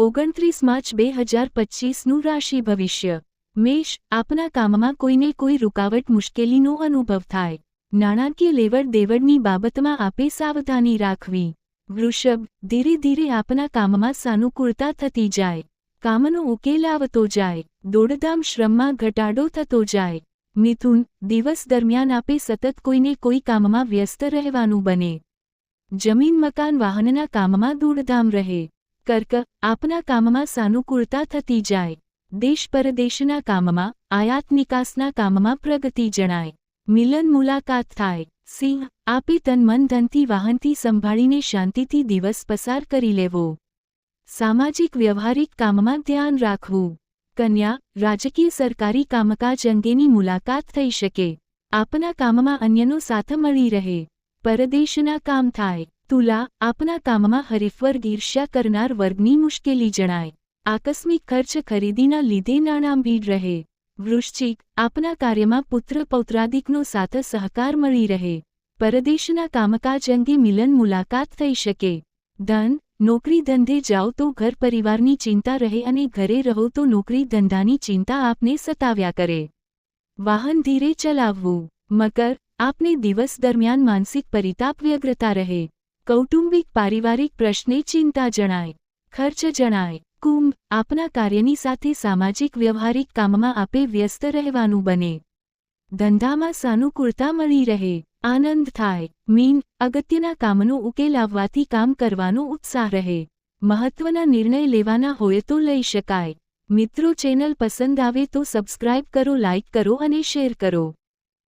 ઓગણત્રીસ માર્ચ બે હજાર પચીસનું રાશિ ભવિષ્ય. મેષ, આપના કામમાં કોઈને કોઈ રૂકાવટ મુશ્કેલીનો અનુભવ થાય. નાણાકીય લેવડ દેવડની બાબતમાં આપે સાવધાની રાખવી. વૃષભ, ધીરે ધીરે આપના કામમાં સાનુકૂળતા થતી જાય. કામનો ઉકેલ આવતો જાય. દોડધામ શ્રમમાં ઘટાડો થતો જાય. મિથુન, દિવસ દરમિયાન આપે સતત કોઈને કોઈ કામમાં વ્યસ્ત રહેવાનું બને. જમીન, મકાન, વાહનના કામમાં દોડધામ રહે. કર્ક, આપના કામમાં સાનુકૂળતા થતી જાય. દેશ પરદેશના કામમાં, આયાત નિકાસના કામમાં પ્રગતિ જણાય. મિલન મુલાકાત થાય. સિંહ, આપે તન મન ધનથી વાહનથી સંભાળીને શાંતિથી દિવસ પસાર કરી લેવો. સામાજિક વ્યવહારિક કામમાં ધ્યાન રાખવું. કન્યા, રાજકીય સરકારી કામકાજ અંગેની મુલાકાત થઈ શકે. આપના કામમાં અન્યનો સાથ મળી રહે. પરદેશના કામ થાય. તુલા આપના કામમાં હરીફવર્ગ ઈર્ષ્યા કરનાર વર્ગની મુશ્કેલી જણાય આકસ્મિક ખર્ચ ખરીદીના લીધે નાણાં ભીડ રહે વૃશ્ચિક આપના કાર્યમાં પુત્ર પૌત્રાદિકનો સાથ સહકાર મળી રહે પરદેશના કામકાજ અંગે મિલન મુલાકાત થઈ શકે ધન નોકરી ધંધે જાઓ તો ઘર પરિવારની ચિંતા રહે અને ઘરે રહો તો નોકરી ધંધાની ચિંતા આપને સતાવ્યા કરે વાહન ધીરે ચલાવવું મકર આપને દિવસ દરમિયાન માનસિક પરિતાપ વ્યગ્રતા રહે કૌટુંબિક પારિવારિક પ્રશ્ને ચિંતા જણાય, ખર્ચ જણાય, કુંભ આપના કાર્યની સાથે સામાજિક વ્યવહારિક કામમાં આપે વ્યસ્ત રહેવાનું બને. ધંધામાં સાનુકૂળતા મળી રહે, આનંદ થાય, મીન અગત્યના કામનો ઉકેલ આવવાથી કામ કરવાનો ઉત્સાહ રહે. મહત્વના નિર્ણય લેવાના હોય તો લઈ શકાય. મિત્રો ચેનલ પસંદ આવે તો સબસ્ક્રાઇબ કરો, લાઇક કરો અને શેર કરો.